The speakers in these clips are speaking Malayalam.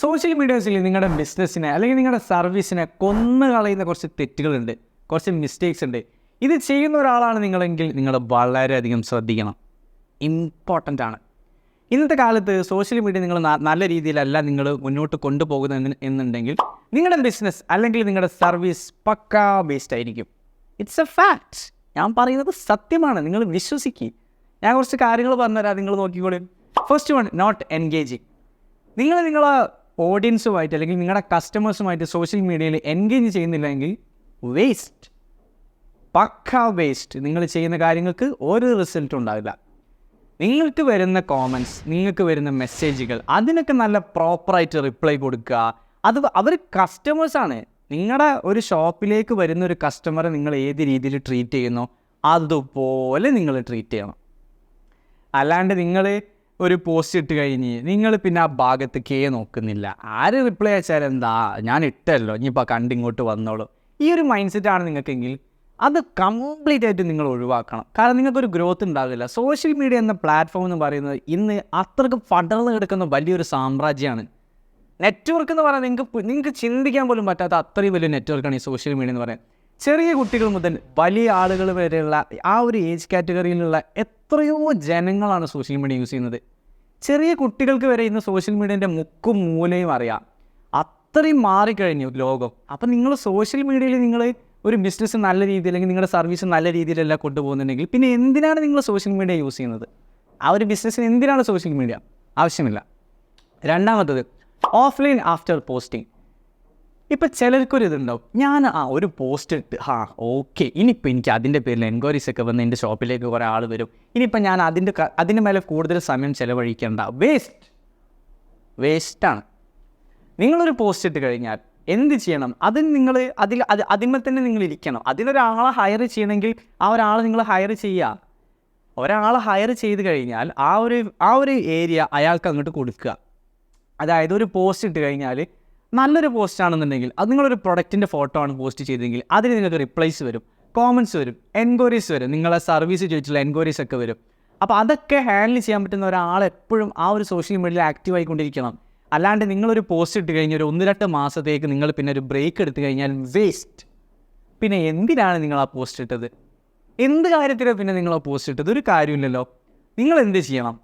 സോഷ്യൽ മീഡിയാസിൽ നിങ്ങളുടെ ബിസിനസ്സിനെ അല്ലെങ്കിൽ നിങ്ങളുടെ സർവീസിനെ കൊന്നു കളയുന്ന കുറച്ച് തെറ്റുകളുണ്ട് കുറച്ച് മിസ്റ്റേക്സ് ഉണ്ട്. ഇത് ചെയ്യുന്ന ഒരാളാണ് നിങ്ങളെങ്കിൽ നിങ്ങൾ വളരെയധികം ശ്രദ്ധിക്കണം. ഇമ്പോർട്ടന്റ് ആണ്. ഇന്നത്തെ കാലത്ത് സോഷ്യൽ മീഡിയ നിങ്ങൾ നല്ല രീതിയിലല്ല നിങ്ങൾ മുന്നോട്ട് കൊണ്ടുപോകുന്നത് എന്നുണ്ടെങ്കിൽ നിങ്ങളുടെ ബിസിനസ് അല്ലെങ്കിൽ നിങ്ങളുടെ സർവീസ് പക്കാ ബേസ്ഡ് ആയിരിക്കും. ഇറ്റ്സ് എ ഫാക്റ്റ് ഞാൻ പറയുന്നത് സത്യമാണ്. നിങ്ങൾ വിശ്വസിക്കുക ഞാൻ കുറച്ച് കാര്യങ്ങൾ പറഞ്ഞുതരാം. നിങ്ങൾ നോക്കിക്കോളൂ. ഫസ്റ്റ് വൺ നോട്ട് എൻഗേജിങ് നിങ്ങൾ നിങ്ങളെ ഓഡിയൻസുമായിട്ട് അല്ലെങ്കിൽ നിങ്ങളുടെ കസ്റ്റമേഴ്സുമായിട്ട് സോഷ്യൽ മീഡിയയിൽ എൻഗേജ് ചെയ്യുന്നില്ലെങ്കിൽ വേസ്റ്റ് പക്ക വേസ്റ്റ് നിങ്ങൾ ചെയ്യുന്ന കാര്യങ്ങൾക്ക് ഒരു റിസൾട്ട് ഉണ്ടാവില്ല. നിങ്ങൾക്ക് വരുന്ന കോമൻസ് നിങ്ങൾക്ക് വരുന്ന മെസ്സേജുകൾ അതിനൊക്കെ നല്ല പ്രോപ്പറായിട്ട് റിപ്ലൈ കൊടുക്കുക. അത് അവർ കസ്റ്റമേഴ്സാണ് നിങ്ങളുടെ ഒരു ഷോപ്പിലേക്ക് വരുന്ന ഒരു കസ്റ്റമറെ നിങ്ങൾ ഏത് രീതിയിൽ ട്രീറ്റ് ചെയ്യുന്നോ അതുപോലെ നിങ്ങൾ ട്രീറ്റ് ചെയ്യണം. അല്ലാണ്ട് നിങ്ങൾ ഒരു പോസ്റ്റ് ഇട്ട് കഴിഞ്ഞ് നിങ്ങൾ പിന്നെ ആ ഭാഗത്ത് കേ നോക്കുന്നില്ല. ആര് റിപ്ലൈ അയച്ചാൽ എന്താ ഞാൻ ഇട്ടല്ലോ ഇനിയിപ്പോൾ കണ്ടിങ്ങോട്ട് വന്നോളൂ. ഈ ഒരു മൈൻഡ് സെറ്റാണ് നിങ്ങൾക്കെങ്കിൽ അത് കംപ്ലീറ്റ് ആയിട്ട് നിങ്ങൾ ഒഴിവാക്കണം. കാരണം നിങ്ങൾക്കൊരു ഗ്രോത്ത് ഉണ്ടാകില്ല സോഷ്യൽ മീഡിയ എന്ന പ്ലാറ്റ്ഫോം എന്ന് പറയുന്നത് ഇന്ന് അത്രയ്ക്ക് പടർന്ന് കിടക്കുന്ന വലിയൊരു സാമ്രാജ്യമാണ്. നെറ്റ്വർക്ക് എന്ന് പറയുന്നത് നിങ്ങൾക്ക് നിങ്ങൾക്ക് ചിന്തിക്കാൻ പോലും പറ്റാത്ത അത്രയും വലിയ നെറ്റ്വർക്കാണ് ഈ സോഷ്യൽ മീഡിയ എന്ന് പറയുന്നത്. ചെറിയ കുട്ടികൾ മുതൽ വലിയ ആളുകൾ വരെയുള്ള ആ ഒരു ഏജ് കാറ്റഗറിയിലുള്ള എത്രയോ ജനങ്ങളാണ് സോഷ്യൽ മീഡിയ യൂസ് ചെയ്യുന്നത്. ചെറിയ കുട്ടികൾക്ക് വരെ ഇന്ന് സോഷ്യൽ മീഡിയന്റെ മുക്കും മൂലയും അറിയാം. അത്രയും മാറിക്കഴിഞ്ഞു ലോകം. അപ്പം നിങ്ങൾ സോഷ്യൽ മീഡിയയിൽ നിങ്ങൾ ഒരു ബിസിനസ് നല്ല രീതിയിൽ അല്ലെങ്കിൽ നിങ്ങളുടെ സർവീസ് നല്ല രീതിയിലല്ല കൊണ്ടുപോകുന്നുണ്ടെങ്കിൽ പിന്നെ എന്തിനാണ് നിങ്ങൾ സോഷ്യൽ മീഡിയ യൂസ് ചെയ്യുന്നത്? ആ ഒരു ബിസിനസ്സിന് എന്തിനാണ് സോഷ്യൽ മീഡിയ ആവശ്യമില്ല. രണ്ടാമത്തത് ഓഫ്ലൈൻ ആഫ്റ്റർ പോസ്റ്റിംഗ് ഇപ്പം ചിലർക്കൊരു ഇതുണ്ടാവും ഞാൻ ആ ഒരു പോസ്റ്റ് ഇട്ട് ആ ഓക്കെ ഇനിയിപ്പോൾ എനിക്ക് അതിന്റെ പേരിൽ എൻക്വയറീസ് ഒക്കെ വന്ന് എന്റെ ഷോപ്പിലേക്ക് കുറേ ആൾ വരും. ഇനിയിപ്പോൾ ഞാൻ അതിന്റെ അതിന്റെ മേലെ കൂടുതൽ സമയം ചിലവഴിക്കേണ്ട. വേസ്റ്റ് വേസ്റ്റാണ് നിങ്ങളൊരു പോസ്റ്റ് ഇട്ട് കഴിഞ്ഞാൽ എന്ത് ചെയ്യണം? അതിൽ നിങ്ങൾ അതിൽ അത് അതിന്മേൽ തന്നെ നിങ്ങൾ ഇരിക്കണം. അതിലൊരാളെ ഹയർ ചെയ്യണമെങ്കിൽ ആ ഒരാളെ നിങ്ങൾ ഹയർ ചെയ്യുക. ഒരാളെ ഹയർ ചെയ്ത് കഴിഞ്ഞാൽ ആ ഒരു ആ ഒരു ഏരിയ അയാൾക്ക് അങ്ങോട്ട് കൊടുക്കുക. അതായത് ഒരു പോസ്റ്റ് ഇട്ട് കഴിഞ്ഞാൽ നല്ലൊരു പോസ്റ്റ് ആണെന്നുണ്ടെങ്കിൽ അത് നിങ്ങളൊരു പ്രൊഡക്റ്റിന്റെ ഫോട്ടോ ആണ് പോസ്റ്റ് ചെയ്തെങ്കിൽ അതിന് നിങ്ങൾക്ക് റിപ്ലൈസ് വരും കോമൻസ് വരും എൻക്വയറീസ് വരും നിങ്ങളെ സർവീസ് ചോദിച്ചുള്ള എൻക്വയറീസ് ഒക്കെ വരും. അപ്പോൾ അതൊക്കെ ഹാൻഡിൽ ചെയ്യാൻ പറ്റുന്ന ഒരാൾ എപ്പോഴും ആ ഒരു സോഷ്യൽ മീഡിയയിൽ ആക്റ്റീവ് ആയിക്കൊണ്ടിരിക്കണം. അല്ലാണ്ട് നിങ്ങളൊരു പോസ്റ്റ് ഇട്ട് കഴിഞ്ഞ് ഒരു ഒന്ന് രണ്ട് മാസത്തേക്ക് നിങ്ങൾ പിന്നെ ഒരു ബ്രേക്ക് എടുത്തു കഴിഞ്ഞാൽ വേസ്റ്റ് പിന്നെ എന്തിനാണ് നിങ്ങൾ ആ പോസ്റ്റ് ഇട്ടത്? എന്ത് കാര്യത്തിലാണ് പിന്നെ നിങ്ങൾ ആ പോസ്റ്റ് ഇട്ടത്? ഒരു കാര്യമില്ലല്ലോ. നിങ്ങൾ എന്ത് ചെയ്യണം?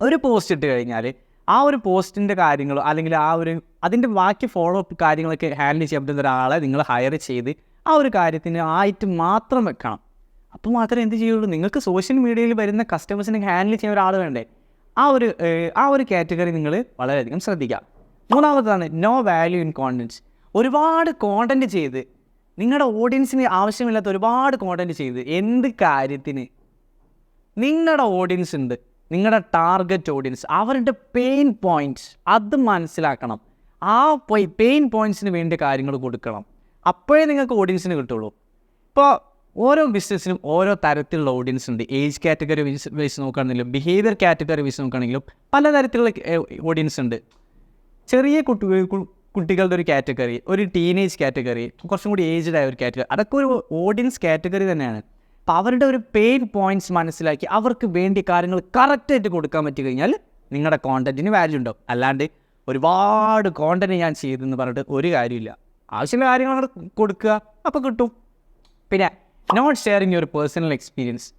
ഒരു പോസ്റ്റ് ഇട്ട് കഴിഞ്ഞാൽ ആ ഒരു പോസ്റ്റിന്റെ കാര്യങ്ങളോ അല്ലെങ്കിൽ ആ ഒരു അതിന്റെ ബാക്കി ഫോളോ അപ്പ് കാര്യങ്ങളൊക്കെ ഹാൻഡിൽ ചെയ്യാൻ പറ്റുന്ന ഒരാളെ നിങ്ങൾ ഹയർ ചെയ്ത് ആ ഒരു കാര്യത്തിന് ആയിട്ട് മാത്രം വെക്കണം. അപ്പോൾ മാത്രമേ എന്ത് ചെയ്യുള്ളൂ? നിങ്ങൾക്ക് സോഷ്യൽ മീഡിയയിൽ വരുന്ന കസ്റ്റമേഴ്സിനെ ഹാൻഡിൽ ചെയ്യാൻ ഒരാൾ വേണ്ടേ? ആ ഒരു ആ ഒരു കാറ്റഗറി നിങ്ങൾ വളരെയധികം ശ്രദ്ധിക്കുക. മൂന്നാമതാണ് നോ വാല്യൂ ഇൻ കോണ്ടന്റ്സ് ഒരുപാട് കോണ്ടന്റ് ചെയ്ത് നിങ്ങളുടെ ഓഡിയൻസിന് ആവശ്യമില്ലാത്ത ഒരുപാട് കോണ്ടന്റ് ചെയ്ത് എന്ത് കാര്യത്തിന്? നിങ്ങളുടെ ഓഡിയൻസ് ഉണ്ട്. നിങ്ങളുടെ ടാർഗറ്റ് ഓഡിയൻസ് അവരുടെ പെയിൻ പോയിന്റ്സ് അത് മനസ്സിലാക്കണം. ആ പെയിൻ പോയിന്റ്സിന് വേണ്ടി കാര്യങ്ങൾ കൊടുക്കണം. അപ്പോഴേ നിങ്ങൾക്ക് ഓഡിയൻസിന് കിട്ടുള്ളൂ. ഇപ്പോൾ ഓരോ ബിസിനസ്സിനും ഓരോ തരത്തിലുള്ള ഓഡിയൻസ് ഉണ്ട്. ഏജ് കാറ്റഗറി വെച്ച് വൈസ് നോക്കുകയാണെങ്കിലും ബിഹേവിയർ കാറ്റഗറി വെച്ച് നോക്കുകയാണെങ്കിലും പലതരത്തിലുള്ള ഓഡിയൻസ് ഉണ്ട്. ചെറിയ കുട്ടികൾ കുട്ടികളുടെ ഒരു കാറ്റഗറി ഒരു ടീനേജ് കാറ്റഗറി കുറച്ചും കൂടി ഏജ്ഡ് ആയ ഒരു കാറ്റഗറി അതൊക്കെ ഒരു ഓഡിയൻസ് കാറ്റഗറി തന്നെയാണ്. അപ്പോൾ അവരുടെ ഒരു പെയിൻ പോയിന്റ്സ് മനസ്സിലാക്കി അവർക്ക് വേണ്ടി കാര്യങ്ങൾ കറക്റ്റായിട്ട് കൊടുക്കാൻ പറ്റി കഴിഞ്ഞാൽ നിങ്ങളുടെ കോണ്ടന്റിന് വാല്യൂ ഉണ്ടാവും. അല്ലാണ്ട് ഒരുപാട് കോണ്ടന്റ് ഞാൻ ചെയ്തെന്ന് പറഞ്ഞിട്ട് ഒരു കാര്യമില്ല. ആവശ്യമുള്ള കാര്യങ്ങൾ കൊടുക്കുക അപ്പോൾ കിട്ടും. പിന്നെ note sharing your personal experience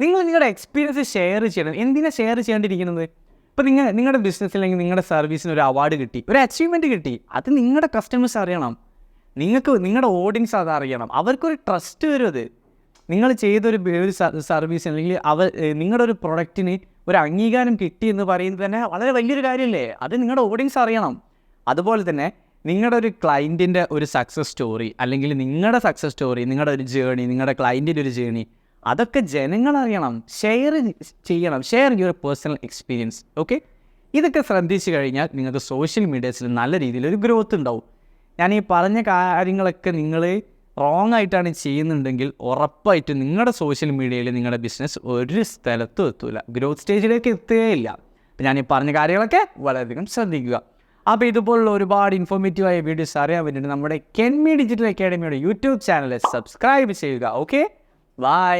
നിങ്ങൾ നിങ്ങളുടെ എക്സ്പീരിയൻസ് ഷെയർ ചെയ്യണം. എന്തിനാണ് ഷെയർ ചെയ്യേണ്ടിയിരിക്കുന്നത്? ഇപ്പോൾ നിങ്ങൾ നിങ്ങളുടെ ബിസിനസ് അല്ലെങ്കിൽ നിങ്ങളുടെ സർവീസിന് ഒരു അവാർഡ് കിട്ടി ഒരു അച്ചീവ്മെന്റ് കിട്ടി. അത് നിങ്ങളുടെ കസ്റ്റമേഴ്സ് അറിയണം. നിങ്ങൾക്ക് നിങ്ങളുടെ ഓഡിയൻസ് അത് അറിയണം. അവർക്കൊരു ട്രസ്റ്റ് വരും അത് നിങ്ങൾ ചെയ്തൊരു ഒരു സർവീസ് അല്ലെങ്കിൽ അവർ നിങ്ങളുടെ ഒരു പ്രൊഡക്റ്റിന് ഒരു അംഗീകാരം കിട്ടി എന്ന് പറയുന്നത് തന്നെ വളരെ വലിയൊരു കാര്യമല്ലേ അത് നിങ്ങളുടെ ഓഡിയൻസ് അറിയണം. അതുപോലെ തന്നെ നിങ്ങളുടെ ഒരു ക്ലയന്റിന്റെ ഒരു സക്സസ് സ്റ്റോറി അല്ലെങ്കിൽ നിങ്ങളുടെ സക്സസ് സ്റ്റോറി നിങ്ങളുടെ ഒരു ജേണി നിങ്ങളുടെ ക്ലയന്റിന്റെ ഒരു ജേണി അതൊക്കെ ജനങ്ങൾ അറിയണം. ഷെയർ ചെയ്യണം. Share your personal experience okay ഇതൊക്കെ ശ്രദ്ധിച്ചു കഴിഞ്ഞാൽ നിങ്ങൾക്ക് സോഷ്യൽ മീഡിയസിൽ നല്ല രീതിയിൽ ഒരു ഗ്രോത്ത് ഉണ്ടാവും. ഞാൻ ഈ പറഞ്ഞ കാര്യങ്ങളൊക്കെ നിങ്ങൾ റോങ് ആയിട്ടാണ് ചെയ്യുന്നുണ്ടെങ്കിൽ ഉറപ്പായിട്ടും നിങ്ങളുടെ സോഷ്യൽ മീഡിയയിൽ നിങ്ങളുടെ ബിസിനസ് ഒരു സ്ഥലത്തും എത്തൂല. ഗ്രോത്ത് സ്റ്റേജിലേക്ക് എത്തുകയില്ല. അപ്പം ഞാൻ ഈ പറഞ്ഞ കാര്യങ്ങളൊക്കെ വളരെയധികം ശ്രദ്ധിക്കുക. അപ്പോൾ ഇതുപോലുള്ള ഒരുപാട് ഇൻഫോർമേറ്റീവായ വീഡിയോസ് അറിയാൻ വേണ്ടിയിട്ട് നമ്മുടെ കെൻമി ഡിജിറ്റൽ അക്കാഡമിയുടെ യൂട്യൂബ് ചാനൽ സബ്സ്ക്രൈബ് ചെയ്യുക. Okay bye